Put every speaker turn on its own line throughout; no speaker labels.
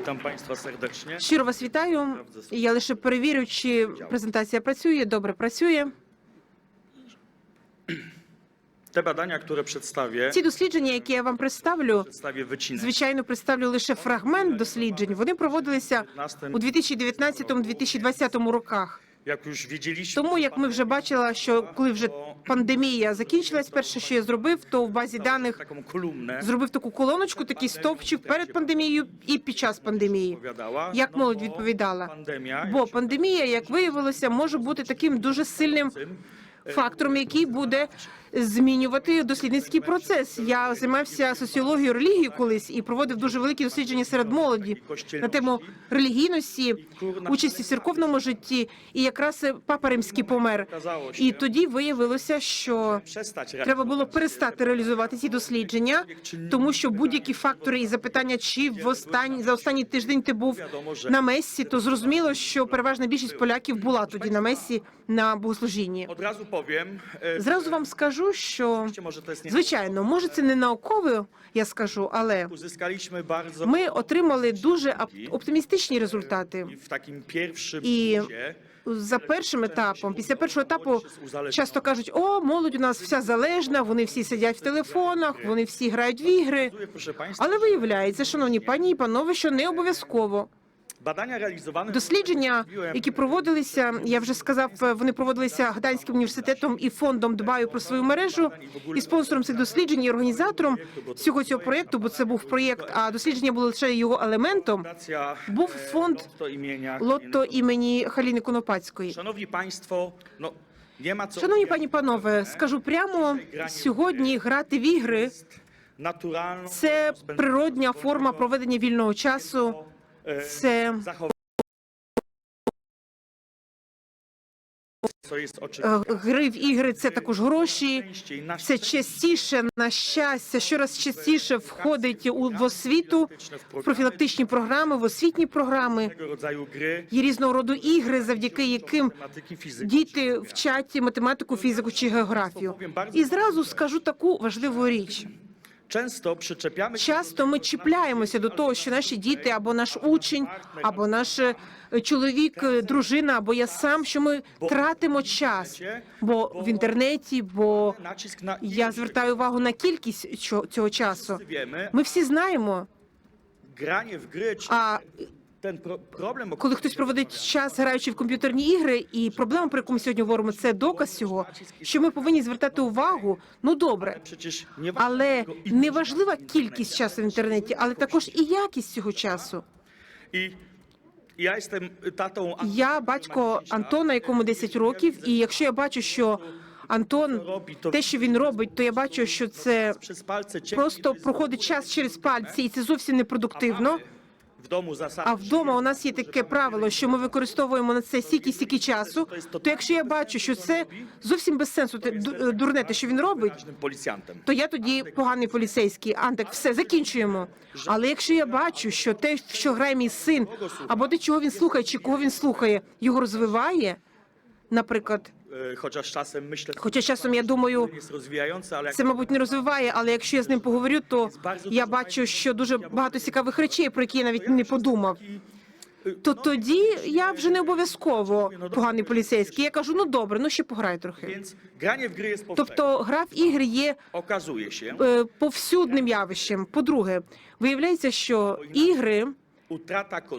Witam Państwa serdecznie.
Щиро вас вітаю. Я лише перевірю, чи презентація працює. Добре працює.
Te badania, które przedstawię,
Ці дослідження, які я вам представлю,
przedstawię wycinek.
звичайно, представлю лише фрагмент досліджень. Вони проводилися у 2019-2020 роках.
Widzieliśmy,
Тому як ми вже бачили, що коли вже пандемія закінчилась, перше, що я зробив, то в базі даних зробив таку колоночку, такий стовпчик перед пандемією і під час пандемії. Як молодь відповідала?
пандемія,
Бо пандемія, як виявилося, може бути таким дуже сильним фактором, який буде змінювати дослідницький процес. Я займався соціологією релігії колись і проводив дуже великі дослідження серед молоді на тему релігійності, участі в церковному житті. І якраз папа римський помер. І тоді виявилося, що треба було перестати реалізувати ці дослідження, тому що будь-які фактори і запитання, чи в останні за останній тиждень ти був на Мессі, то зрозуміло, що переважна більшість поляків була тоді на Мессі на богослужінні.
Razu powiem, e,
Зразу вам скажу, що
jest nie
звичайно, може це не науково, я скажу, але ми отримали дуже оптимістичні результати.
i w takim
І за першим етапом, після першого етапу, часто кажуть: о, молодь у нас вся залежна, вони всі сидять в телефонах, вони всі грають в ігри. Але виявляється, шановні пані і панове, що не обов'язково дослідження, які проводилися, я вже сказав, вони проводилися Гданським університетом і фондом Дбаю про свою мережу. І спонсором цих досліджень і організатором всього цього проєкту, бо це був проєкт, а дослідження було лише його елементом. Був фонд Лотто імені Халіни Конопацької. Шановні пані панове, скажу прямо сьогодні грати в ігри це природня форма проведення вільного часу.
E,
Це е, гри в ігри, це також гроші. Це частіше на щастя, щораз частіше входить у в освіту, в профілактичні програми, в освітні програми. Є різного роду ігри, завдяки яким діти вчать математику, фізику чи географію. І зразу скажу таку важливу річ. Часто ми чіпляємося до того, що наші діти або наш учень, або наш е, чоловік, е, дружина, або я сам, що ми тратимо час, бо в інтернеті, бо я звертаю увагу на кількість цього часу. Ми всі знаємо. А
pro problem,
коли хтось проводить час, граючи в комп'ютерні ігри, і проблема, про яку ми сьогодні говоримо, це доказ цього, що ми повинні звертати увагу. Ну добре, але не важлива кількість часу в інтернеті, але також і якість цього часу.
Jestem
Я батько Антона, якому 10 років, і якщо я бачу, що Антон те, що він робить, то я бачу, що це просто проходить час через пальці, і це зовсім непродуктивно. А вдома у нас є таке правило, що ми використовуємо на це стільки стільки часу. То якщо я бачу, що це зовсім без сенсу те дурне, те, що він робить, то я тоді поганий поліцейський. Антек, все закінчуємо. Але якщо я бачу, що те, що грає мій син, або те, чого він слухає, чи кого він слухає, його розвиває. Наприклад,
Chociaż czasem myślę,
хоча часом я думаю,
jak
це, мабуть, не розвиває, але якщо я з ним поговорю, то я бачу, що дуже багато цікавих речей, про які я навіть не подумав. То тоді я вже не обов'язково поганий поліцейський. Я кажу, ну добре, ну ще пограй трохи. Тобто гра в ігри є е, повсюдним явищем. По-друге, виявляється, що ігри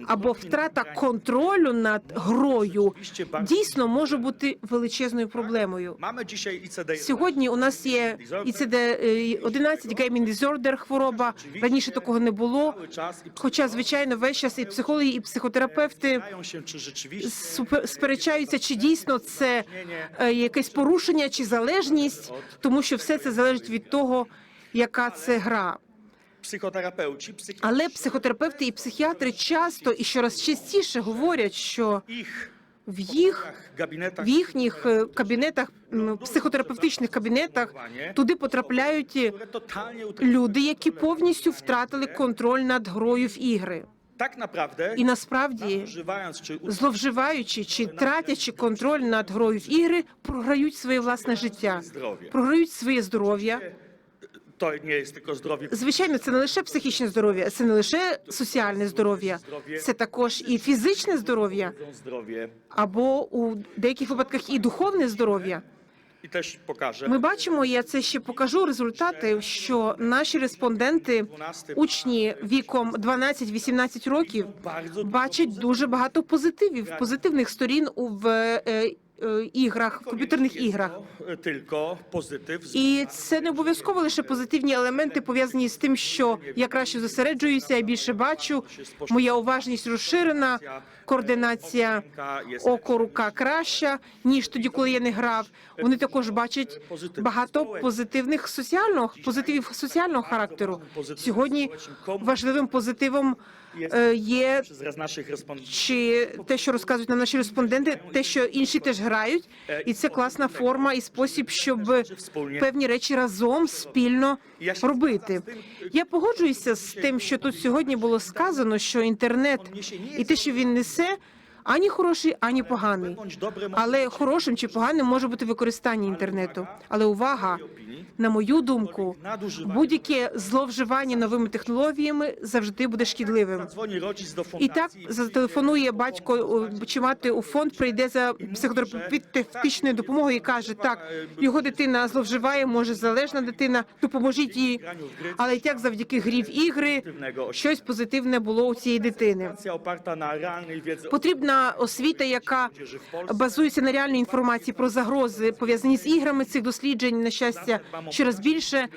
або втрата контролю над грою дійсно може бути величезною проблемою.
Mamy dzisiaj ICD-11.
Сьогодні у нас є ІЦД 11 Gaming Disorder хвороба. Раніше такого не було. Хоча, звичайно, весь час і психологи, і психотерапевти сперечаються, чи дійсно це е, якесь порушення чи залежність, тому що все це залежить від того, яка це гра.
Psychi-
Але психотерапевти і психіатри часто і щораз частіше говорять, що в їх в їхніх е, кабінетах, психотерапевтичних кабінетах, туди потрапляють люди, які повністю втратили контроль над грою в ігри.
tak naprawdę
І насправді, зловживаючи чи тратячи контроль над грою в ігри, програють своє власне життя, програють своє здоров'я. Звичайно, це не лише психічне здоров'я, це не лише соціальне здоров'я, це також і фізичне здоров'я, або у деяких випадках і духовне здоров'я.
I też pokażę.
Ми бачимо, я це ще покажу результати, що наші респонденти, учні віком 12-18 років, бачать дуже багато позитивів, позитивних сторін у в е, іграх, в комп'ютерних іграх.
Tylko- Tylko.
І це не обов'язково лише позитивні елементи пов'язані з тим, що я краще зосереджуюся, я більше бачу, моя уважність розширена, координація око, рука краща ніж тоді, коли я не грав. Вони також бачать багато позитивних соціального позитивів соціального характеру. Сьогодні важливим позитивом е, є
respondentów.
чи те, що розказують нам наші респонденти, те, що інші теж грають, і це класна форма і спосіб, щоб певні речі разом спільно робити. Я погоджуюся з тим, що тут сьогодні було сказано, що інтернет і те, що він несе, ані хороший, ані поганий. Але хорошим чи поганим може бути використання інтернету. Але увага, на мою думку, будь-яке зловживання новими технологіями завжди буде шкідливим. І так зателефонує батько чи мати у фонд, прийде за психотерапевтичною допомогою і каже: так, його дитина зловживає, може залежна дитина, допоможіть їй. Але так завдяки грі в ігри щось позитивне було у цієї дитини.
Edukacja
Потрібна освіта, яка базується на реальній інформації про загрози, пов'язані з іграми цих досліджень. На щастя, щораз більше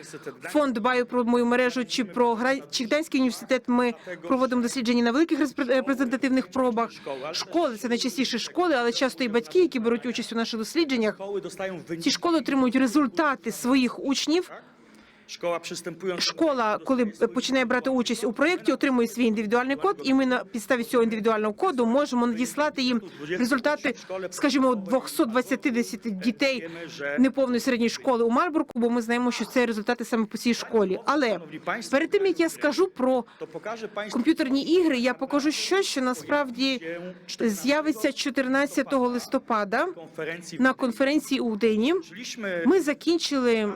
фонд дбає про мою мережу чи про чи Гданський університет. Ми проводимо дослідження на великих респre- репрезентативних пробах. Школи це найчастіше школи, але часто і батьки, які беруть участь у наших дослідженнях. Ці школи отримують результати своїх учнів. Школа, коли починає брати участь у проєкті, отримує свій індивідуальний код, і ми на підставі цього індивідуального коду можемо надіслати їм результати, скажімо, 220 дітей неповної середньої школи у Марбурку, бо ми знаємо, що це результати саме по цій школі. Але перед тим як я скажу про комп'ютерні ігри, я покажу щось, що насправді з'явиться 14 листопада на конференції у Дені. Ми закінчили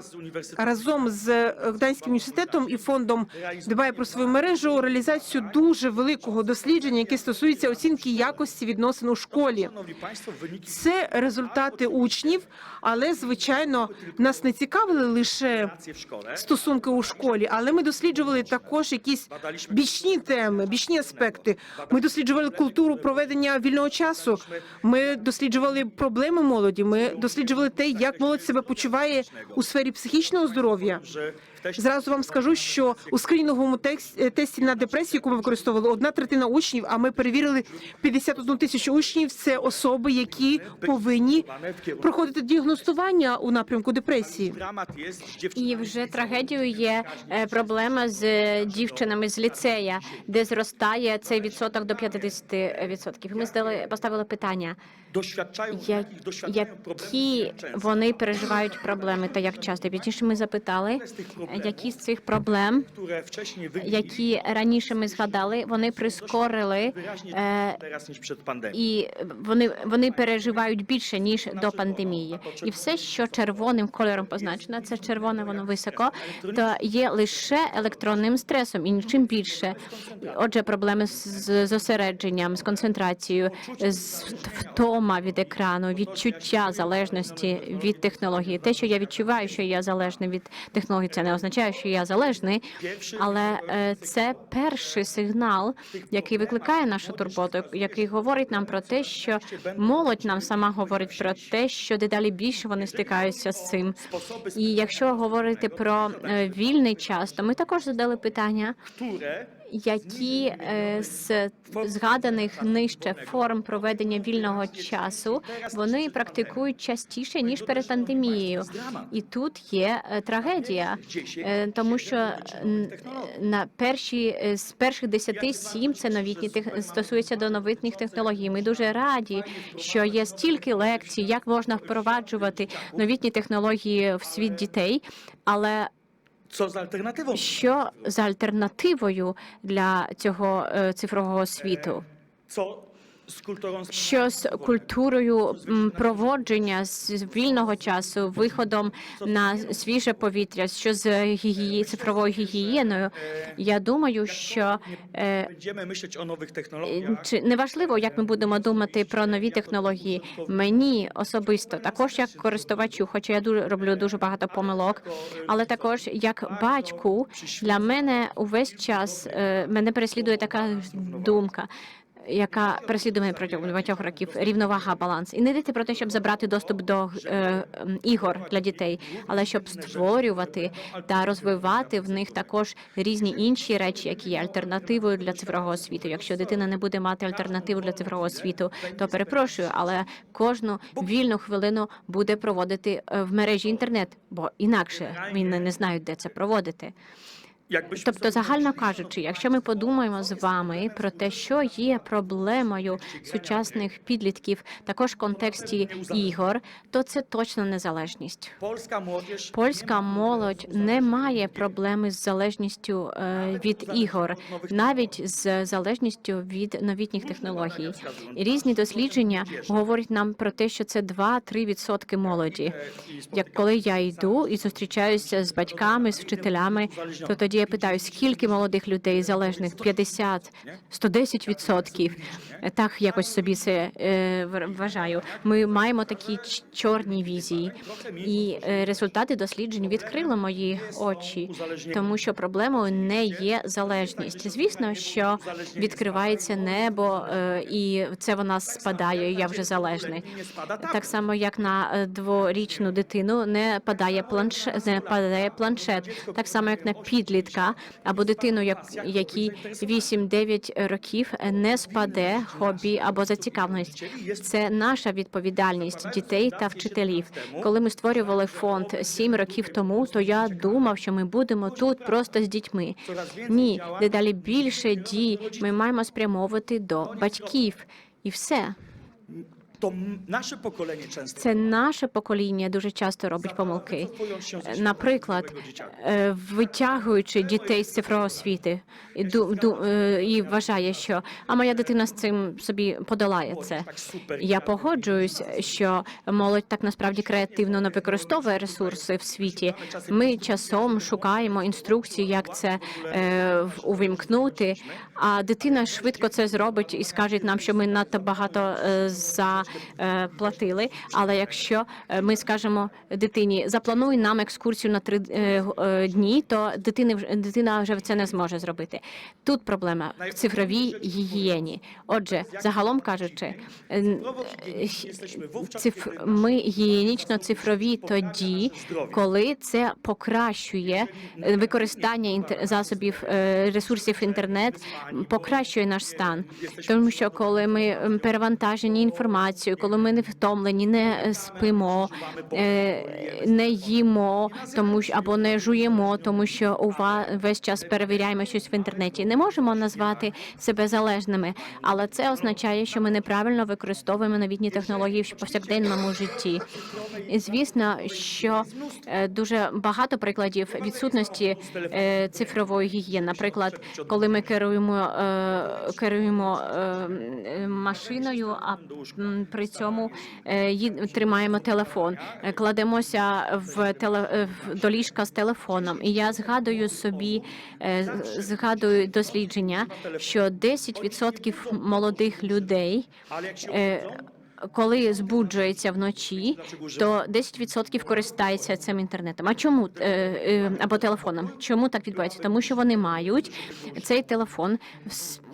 разом з Гданським університетом і фондом дбає про свою мережу реалізацію дуже великого дослідження, яке стосується оцінки якості відносин у школі. Це результати учнів, але звичайно нас не цікавили лише стосунки у школі, але ми досліджували також якісь бічні теми, бічні аспекти. Ми досліджували культуру проведення вільного часу. Ми досліджували проблеми молоді. Ми досліджували те, як молодь себе почуває у сфері психічного здоров'я. Зразу вам скажу, що у скринінговому е, тесті на депресію, яку ми використовували, одна третина учнів, а ми перевірили 51 тисячу учнів. Це особи, які повинні проходити діагностування у напрямку депресії.
І вже трагедією є е, проблема з е, дівчинами з ліцея, де зростає цей відсоток до 50%. Ми здали поставили питання, які вони переживають проблеми, та як часто. Пізніше ми запитали, які з цих проблем, які раніше ми згадали, вони прискорили е, і вони, вони переживають більше ніж до пандемії. І все, що червоним кольором позначено, це червоне, воно високо, то є лише електронним стресом і нічим більше. Отже, проблеми з зосередженням, з концентрацією, з втома від екрану, відчуття залежності від технології. Те, що я відчуваю, що я залежний від технології, це не означає, що я залежний, але е, це перший сигнал, який викликає нашу турботу, який говорить нам про те, що молодь нам сама говорить про те, що дедалі більше вони стикаються з цим. І якщо говорити про е, вільний час, то ми також задали питання, які е, з згаданих нижче форм проведення вільного часу вони практикують частіше ніж перед пандемією. І тут є е, трагедія, е, тому що на перші з перших десяти сім це новітні стосується до новітніх технологій. Ми дуже раді, що є стільки лекцій, як можна впроваджувати новітні технології в світ дітей, але? Що за альтернативою для цього е, цифрового світу? Що з культурою. проводження з вільного часу, виходом на свіже повітря, що з гігії... цифровою гігієною, я думаю, що е, чи неважливо, як ми будемо думати про нові технології. Мені особисто також як користувачу, хоча я дуже роблю дуже багато помилок, але також як батьку для мене увесь час е, мене переслідує така думка. Яка переслідує протягом багатьох років рівновага, баланс, і не йдете про те, щоб забрати доступ до е, ігор для дітей, але щоб створювати та розвивати в них також різні інші речі, які є альтернативою для цифрового світу. Якщо дитина не буде мати альтернативу для цифрового світу, то перепрошую, але кожну вільну хвилину буде проводити е, в мережі інтернет, бо інакше вони не знають, де це проводити. Тобто, загально кажучи, якщо ми подумаємо з вами про те, що є проблемою сучасних підлітків, також в контексті ігор, то це точно незалежність. Польська молодь не має проблеми з залежністю е, від ігор, навіть з залежністю від новітніх технологій. Різні дослідження говорять нам про те, що це 2-3 відсотки молоді. Як коли я йду і зустрічаюся з батьками, з вчителями, то тоді я питаю, скільки молодих людей залежних 50, 110 відсотків. Так якось собі це е, вважаю. Ми маємо такі чорні візії, і е, результати досліджень відкрили мої очі, тому що проблемою не є залежність. Звісно, що відкривається небо, е, і це вона спадає. Я вже залежний. Так само, як на дворічну дитину не падає планшет, не падає планшет, так само як на підлітка або дитину, як якій 8-9 років не спаде хобі або зацікавленість. Це наша відповідальність дітей та вчителів. Коли ми створювали фонд 7 років тому, то я думав, що ми будемо тут просто з дітьми. Ні, дедалі більше дій ми маємо спрямовувати до батьків, і все.
M- nasze pokolenie często
Це наше покоління дуже часто робить помилки. Наприклад, е, витягуючи дітей з цифрового світу і е, і вважає, що а моя дитина з цим собі подолає це. Я погоджуюсь, що молодь так насправді креативно не використовує ресурси в світі. Ми часом шукаємо інструкції, як це е, увімкнути. А дитина швидко це зробить і скаже нам, що ми надто багато е, заплатили. Але якщо е, ми скажемо дитині, заплануй нам екскурсію на три е, е, дні, то дитини вже- дитина вже це не зможе зробити. Тут проблема в цифровій гігієні. Отже, загалом кажучи, е, циф... ми гігієнічно цифрові тоді, коли це покращує е, використання інтер... засобів е, ресурсів інтернет, покращує наш стан. Тому що коли ми перевантажені інформацією, коли ми не втомлені, не е, спимо, е, не їмо, тому що або не жуємо, тому що ува весь час перевіряємо щось в інтернеті. Не можемо назвати себе залежними, але це означає, що ми неправильно використовуємо новітні технології в повсякденному житті. І звісно, що е, дуже багато прикладів відсутності цифрової гігієни. Наприклад, коли ми керуємо керуємо е, машиною, а при цьому е, тримаємо телефон, Е, кладемося в теле е, до ліжка з телефоном. І я згадую собі, згадую дослідження, що 10% молодих людей. Коли збуджується вночі, то 10% користається цим інтернетом. А чому Е, е, або телефоном? Чому так відбувається? Тому що вони мають цей телефон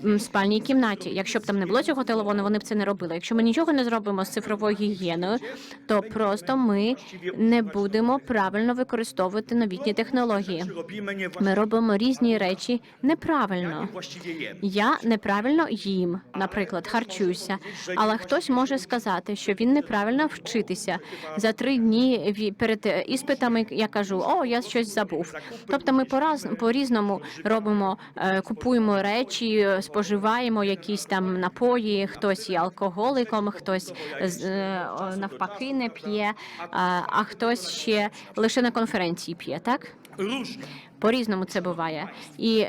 в спальній кімнаті. Якщо б там не було цього телефону, вони б це не робили. Якщо ми нічого не зробимо з цифровою гігієною, то просто ми не будемо правильно використовувати новітні технології. Ми робимо різні речі неправильно. Я неправильно їм, наприклад, харчуюся, але хтось може сказати, що він неправильно вчитися. За три дні перед е, іспитами я кажу, о, я щось забув. Тобто ми пораз по різному робимо, е, купуємо речі, е, споживаємо якісь там напої. Хтось є алкоголиком, хтось навпаки не п'є, а, хтось ще лише на конференції п'є, так? По різному це буває. І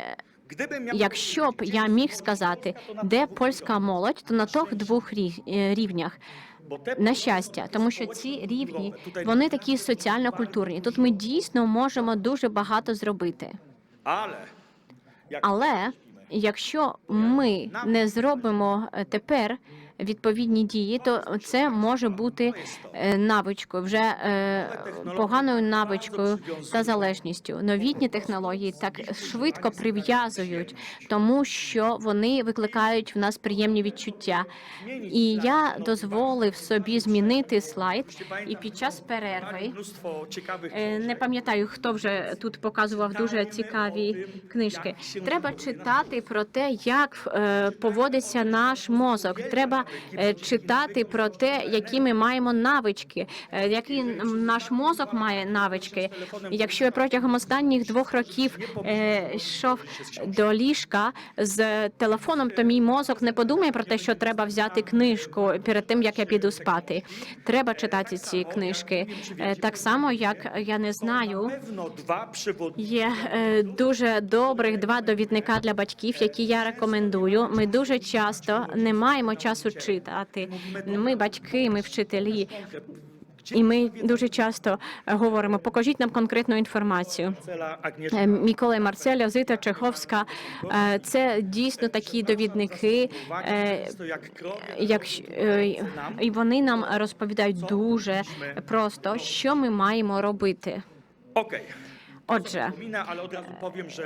Якщо б я міг сказати, де польська молодь, то на тих двох е, рівнях. На щастя, тому що ці рівні вони такі соціально-культурні. Тут ми дійсно можемо дуже багато зробити. Але якщо ми не зробимо е, тепер відповідні дії, то це може бути е, навичкою, вже е, поганою навичкою та залежністю. Новітні технології так швидко прив'язують, тому що вони викликають в нас приємні відчуття. І я дозволив собі змінити слайд, і під час перерви. Е, Не пам'ятаю, хто вже тут показував дуже цікаві книжки. Треба читати про те, як поводиться наш мозок. Треба читати про те, які ми маємо навички, е, який наш мозок має навички. Якщо я протягом останніх двох років е, йшов до ліжка з телефоном, то мій мозок не подумає про те, що треба взяти книжку перед тим, як я піду спати. Треба читати ці книжки. Е, Так само, як я не знаю. Є е, дуже добрих два довідника для батьків, які я рекомендую. Ми дуже часто не маємо часу читати. Ми батьки, ми вчителі, і ми дуже часто говоримо: покажіть нам конкретну інформацію.
Agnieszka
Е, і Зита Чеховська. е, Це дійсно такі довідники. е, е, і вони нам розповідають дуже просто, що ми маємо робити.
Okej.
Отже,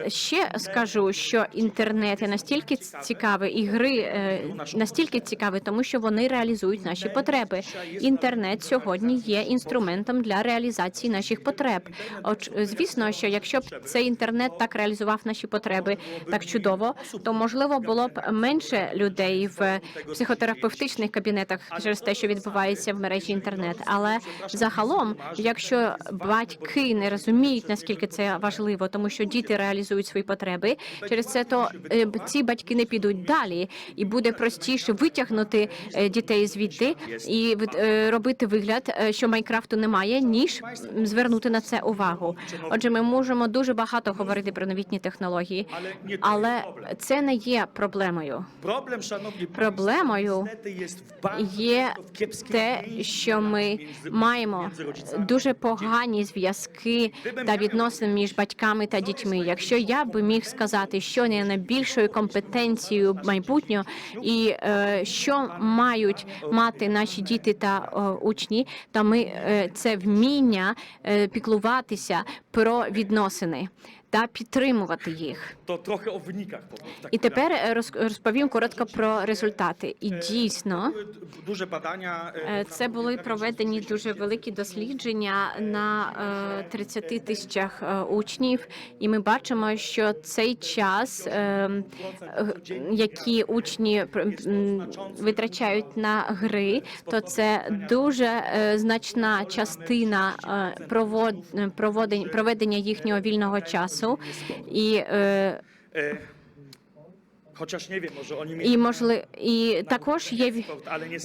ще скажу, що інтернет є настільки цікавий, і гри е, настільки цікаві, тому що вони реалізують наші потреби. Інтернет сьогодні є інструментом для реалізації наших потреб. Оч, звісно, що якщо б цей інтернет так реалізував наші потреби так чудово, то можливо було б менше людей в психотерапевтичних кабінетах через те, що відбувається в мережі інтернет. Але загалом, якщо батьки не розуміють наскільки це важливо, тому що діти реалізують свої потреби, через це то е, ці батьки не підуть далі, і буде простіше витягнути е, дітей звідти і е, робити вигляд, що Майнкрафту немає, ніж звернути на це увагу. Отже, ми можемо дуже багато говорити про новітні технології, але це не є проблемою. Проблемою Є те, що ми маємо дуже погані зв'язки та відносини між батьками та дітьми. Якщо я би міг сказати, що не найбільшою компетенцією майбутнього, і е, що мають мати наші діти та е, учні, то ми е, це вміння е, піклуватися про відносини та підтримувати їх.
Trochę o wynikach powiem.
І тепер е, розповім коротко про результати. І дійсно.
Były duże badania. e,
Е, Це були проведені дуже великі дослідження на е, 30 тисячах е, учнів, і ми бачимо, що цей час, е, е, які учні витрачають на гри, то це дуже е, значна частина е, проведення їхнього вільного часу. І е, і
mieli
можливо, і також є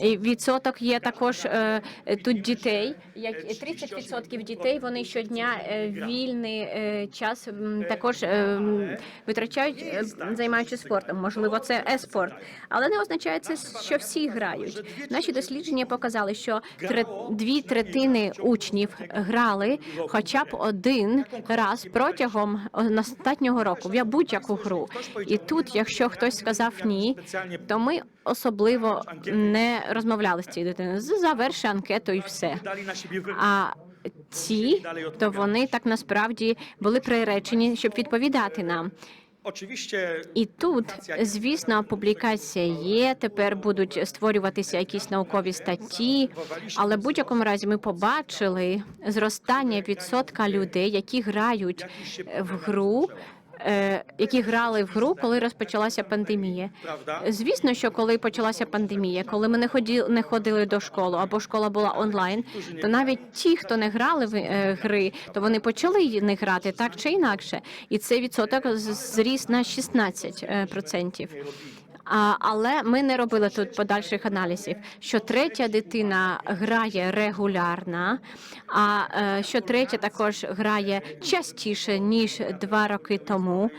І відсоток є також тут дітей. Як 30% дітей вони щодня вільний час також витрачають, займаючись спортом. Можливо, це е-спорт, але не означає це, що всі грають. Наші дослідження показали, що дві третини учнів грали хоча б один раз протягом останнього року в будь-яку гру. І тут, якщо хтось сказав ні, то ми особливо не розмовляли з цією дитиною. З- Заверши анкету і все. А ці, то вони так насправді були приречені, щоб відповідати нам. І тут, звісно, публікація є. Тепер будуть створюватися якісь наукові статті. Але в будь-якому разі ми побачили зростання відсотка людей, які грають в гру. Е, Які грали в гру, коли розпочалася пандемія. Звісно, що коли почалася пандемія, коли ми не ходили, не ходили до школи або школа була онлайн, то навіть ті, хто не грали в е, гри, то вони почали не грати так чи інакше, і цей відсоток зріс на 16%. Але ми не робили тут подальших аналізів. Що третя дитина грає регулярно, а е, що третя також грає частіше ніж два роки тому.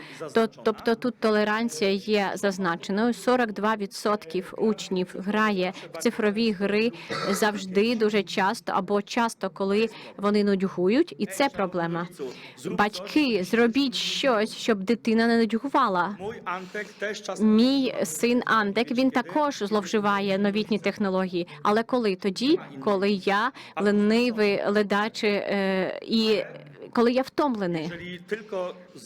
Тобто тут толеранція є зазначеною. 42% учнів грає в цифрові гри завжди дуже часто або часто, коли вони нудьгують, і це проблема. Батьки, зробіть щось, щоб дитина не нудьгувала. Мій син Андек він також зловживає новітні технології. Але коли тоді, коли я ленивий, ледачий е, і коли я втомлений.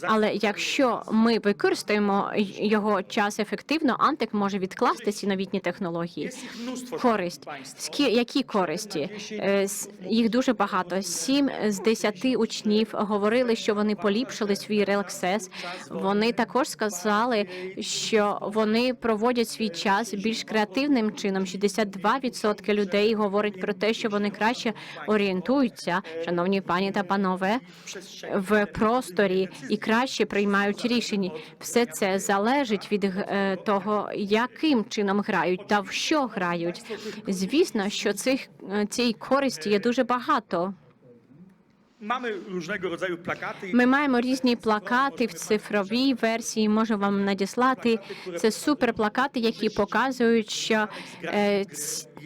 Але якщо ми використаємо його час ефективно, Антек може відкласти ці новітні технології. Користь. Які користі? Е, Їх дуже багато. Сім з десяти учнів говорили, що вони поліпшили свій релаксес. Вони також сказали, що вони проводять свій час більш креативним чином. 62% людей говорять про те, що вони краще орієнтуються, шановні пані та панове, в просторі і краще приймають рішення. Все це залежить від е, того, яким чином грають та в що грають. Звісно, що цих е, цієї користі є дуже багато.
Mamy różnego rodzaju plakaty.
Ми маємо різні плакати в цифровій версії. Можу вам надіслати. Це суперплакати, які показують, що е,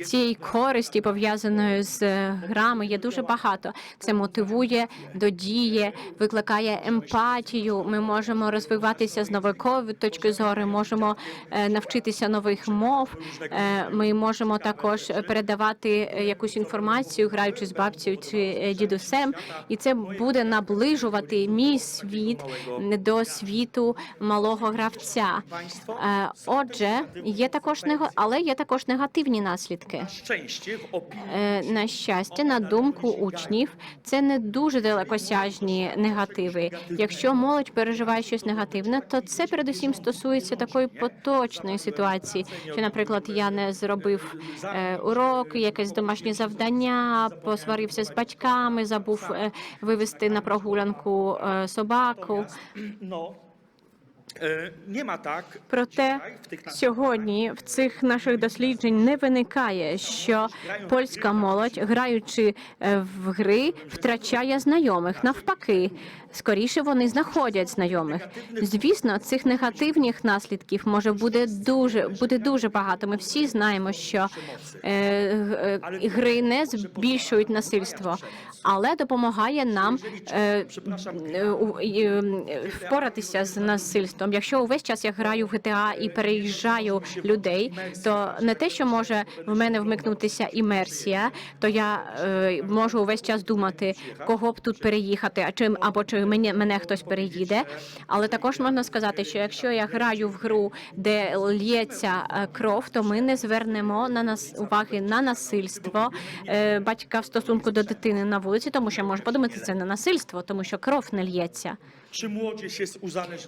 цієї користі пов'язаної з е, грами є дуже багато. Це мотивує до дії, викликає емпатію. Ми можемо розвиватися з наукової точки зору, можемо е, навчитися нових мов. Е, Ми можемо також передавати якусь інформацію, граючи з бабцею чи дідусем, і це буде наближувати мій світ до світу малого гравця. Отже, є також але є також негативні наслідки.
Szczęście w opinii
Е, На щастя, на думку учнів, це не дуже далекосяжні негативи. Якщо молодь переживає щось негативне, то це передусім стосується такої поточної ситуації, що, наприклад, я не зробив е, урок, якесь домашнє завдання, посварився з батьками, забув е, вивести на прогулянку собаку. Проте
w tych
сьогодні в цих наших досліджень не виникає, що польська молодь, граючи е, в гри, втрачає знайомих. Навпаки, скоріше вони знаходять знайомих. Звісно, цих негативних наслідків може буде дуже буде дуже багато. Ми всі знаємо, що е, е, гри не збільшують насильство, але допомагає нам е, е, е, впоратися з насильством. Якщо увесь час я граю в GTA і переїжджаю людей, то не те, що може в мене вмикнутися імерсія, то я е, можу увесь час думати, кого б тут переїхати, а чим або чи мене, мене хтось переїде. Але також можна сказати, що якщо я граю в гру, де лється е, кров, то ми не звернемо на нас уваги на насильство е, батька в стосунку до дитини на вулиці, тому що може подумати це не насильство, тому що кров не лється.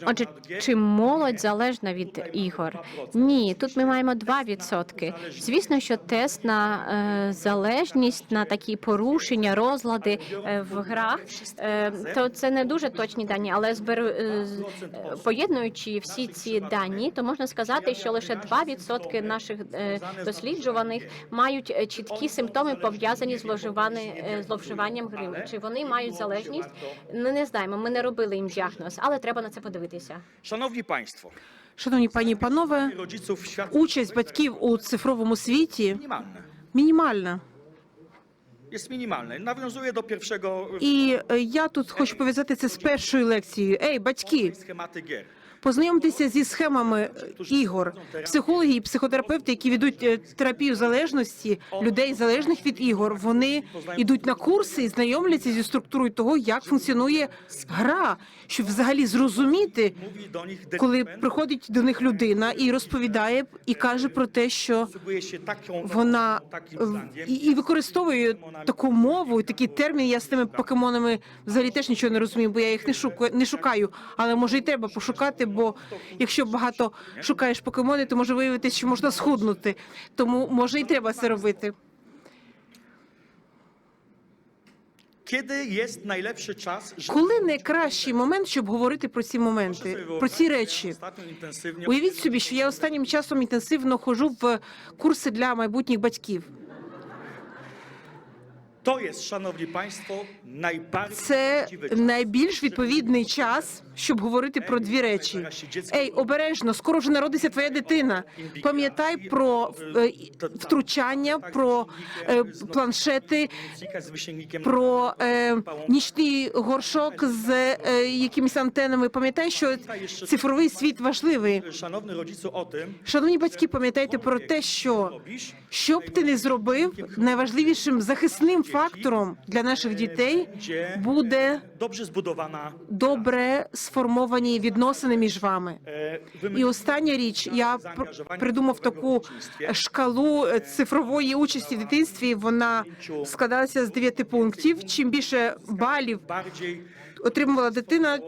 Отже, чи молодь залежна від ігор? Ні, тут ми маємо 2%. Звісно, що тест на е, залежність, на такі порушення, розлади е, в грах, е, то це не дуже точні дані, але зберу, е, е, поєднуючи всі ці дані, то можна сказати, що лише 2% наших е, досліджуваних мають чіткі симптоми пов'язані з зловживанням гри. Чи вони мають залежність? Ну, не знаємо. Ми не робили їм діагноз, але треба на це подивитися.
Шановні панство,
Шановні пані і панове, участь батьків у цифровому світі мінімальна.
Є мінімальна. Nawiązuje до першого
І е, я тут хочу пов'язати це з першою лекцією. Ей, батьки. Познайомтеся зі схемами е, ігор. Психологи і психотерапевти, які ведуть е, терапію залежності людей залежних від ігор, вони йдуть на курси і знайомляться зі структурою того, як функціонує гра, щоб взагалі зрозуміти, коли приходить до них людина і розповідає і каже про те, що вона е, і, використовує таку мову, і такі терміни. Я з тими покемонами взагалі теж нічого не розумію, бо я їх не шукаю, не шукаю. Але може і треба пошукати, бо якщо багато шукаєш покемони, то може виявитися, що можна схуднути. Тому може і треба це робити. Коли найкращий момент, щоб говорити про ці моменти, про ці речі? Уявіть собі, що я останнім часом інтенсивно ходжу в курси для майбутніх батьків. Це
właściwy czas.
найбільш відповідний час, щоб говорити про дві речі. Ей, обережно, скоро вже народиться твоя дитина. Пам'ятай про е, втручання, про е, планшети, про е, нічний горшок з якимись антенами. Пам'ятай, що цифровий світ важливий. Шановні батьки, пам'ятайте про те, що що б ти не зробив, найважливішим захисним фактором для наших дітей буде
добре збудована
добре сформовані відносини між вами.
e,
І остання річ, я пр- придумав таку шкалу е, цифрової участі в дитинстві. Вона складалася з дев'яти пунктів. Чим більше балів отримувала дитина,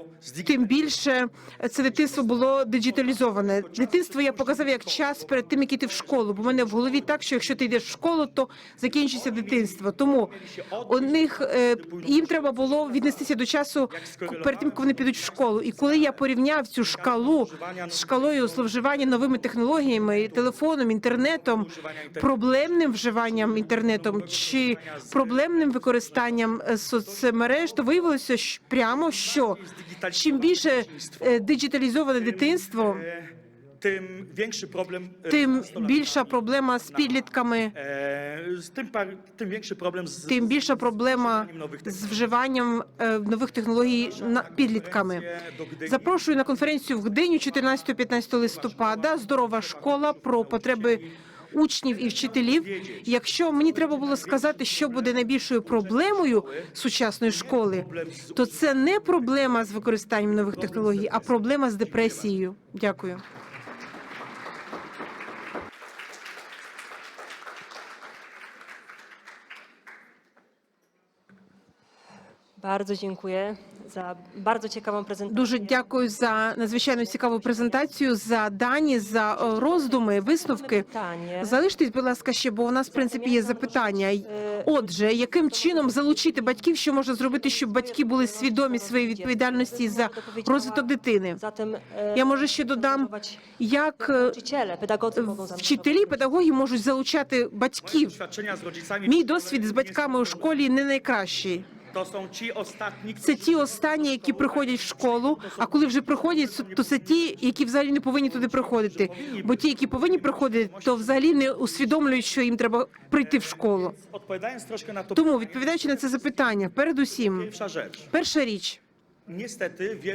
тим більше це дитинство було диджиталізоване. Дитинство я показав як час перед тим, як іти в школу. Бо в мене в голові так, що якщо ти йдеш в школу, то закінчиться дитинство. Тому у них е, їм треба було віднестися до часу перед тим, як вони підуть в школу. І коли я порівняв цю шкалу з шкалою зловживання новими технологіями, телефоном, інтернетом, проблемним вживанням інтернетом чи проблемним використанням е, соцмереж, то виявилося що- прямо, що чим більше е, диджиталізоване дитинство,
e, tym większy problem e,
тим більша проблема з підлітками,
par, tym większy problem z,
тим більша проблема з вживанням е, нових технологій на підлітками. Запрошую на конференцію в Гдиню 14-15 листопада. Здорова школа про потреби учнів і вчителів. Якщо мені треба було сказати, що буде найбільшою проблемою сучасної школи, то це не проблема з використанням нових технологій, а проблема з депресією. Дякую.
Bardzo dziękuję za bardzo ciekawą prezentację.
Дуже дякую за надзвичайно цікаву презентацію, за дані, за е, роздуми, висновки.
Pytanie.
Залиштесь, будь ласка, ще, бо у нас в принципі є запитання. Отже, яким чином залучити батьків, що можна зробити, щоб батьки були свідомі своєї відповідальності за розвиток дитини?
Zatem e,
Я може ще додам, як е,
nauczyciele, pedagodzy mogą zaangażować.
вчителі, педагоги можуть залучати батьків.
Doświadczenia z rodzicami
Мій досвід з батьками у школі не найкращий.
Są ci ostatni,
Це ті останні, які приходять в школу. А коли вже приходять, то це ті, які взагалі не повинні туди приходити. Бо ті, які повинні приходити, то взагалі не усвідомлюють, що їм треба прийти в школу. Тому, відповідаючи на це запитання, передусім, перша річ,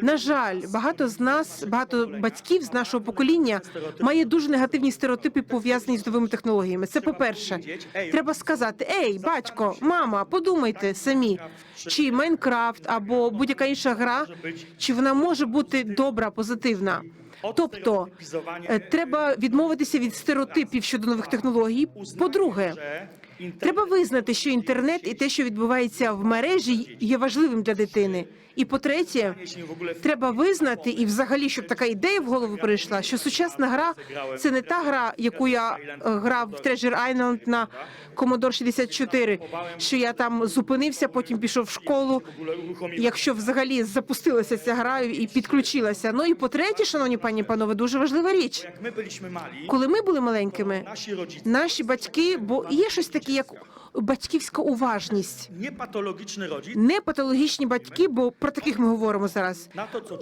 на жаль, багато з нас, багато батьків з нашого покоління має дуже негативні стереотипи пов'язані з новими технологіями. Це по-перше, треба сказати: Ей, батько, мама, подумайте самі, чи Майнкрафт або будь-яка інша гра, чи вона може бути добра, позитивна. Тобто е, треба відмовитися від стереотипів щодо нових технологій. По-друге, Треба визнати, що інтернет і те, що відбувається в мережі, є важливим для дитини. І по-третє, треба визнати, і взагалі, щоб така ідея в голову прийшла, що сучасна гра це не та гра, яку я е, грав в Treasure Island на Commodore 64, що я там зупинився, потім пішов в школу. Якщо взагалі запустилася ця гра і підключилася. Ну і по-третє, шановні пані і панове, дуже важлива річ. Коли ми були маленькими, наші батьки, бо є щось таке, як батьківська уважність. Не патологічні батьки, бо про таких ми говоримо зараз.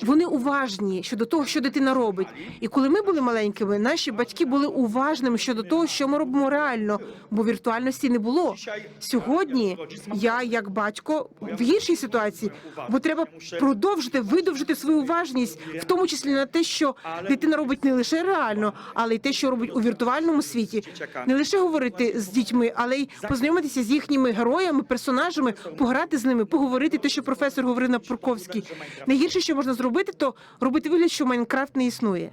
Вони уважні щодо того, що дитина робить. І коли ми були маленькими, наші батьки були уважними щодо того, що ми робимо реально, бо віртуальності не було. Сьогодні я, як батько, в гіршій ситуації, бо треба продовжити видовжити свою уважність, в тому числі на те, що дитина робить не лише реально, але й те, що робить у віртуальному світі. Не лише говорити з дітьми, але й познайомитися з їхніми героями, персонажами, пограти з ними, поговорити те, що професор говорив на Пурковській. Найгірше, що можна зробити, то робити вигляд, що Майнкрафт не існує.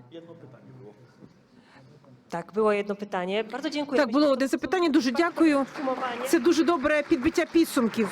Так, було одне питання. Bardzo дякую.
Так було одне запитання. Дуже дякую. Це дуже добре підбиття підсумків.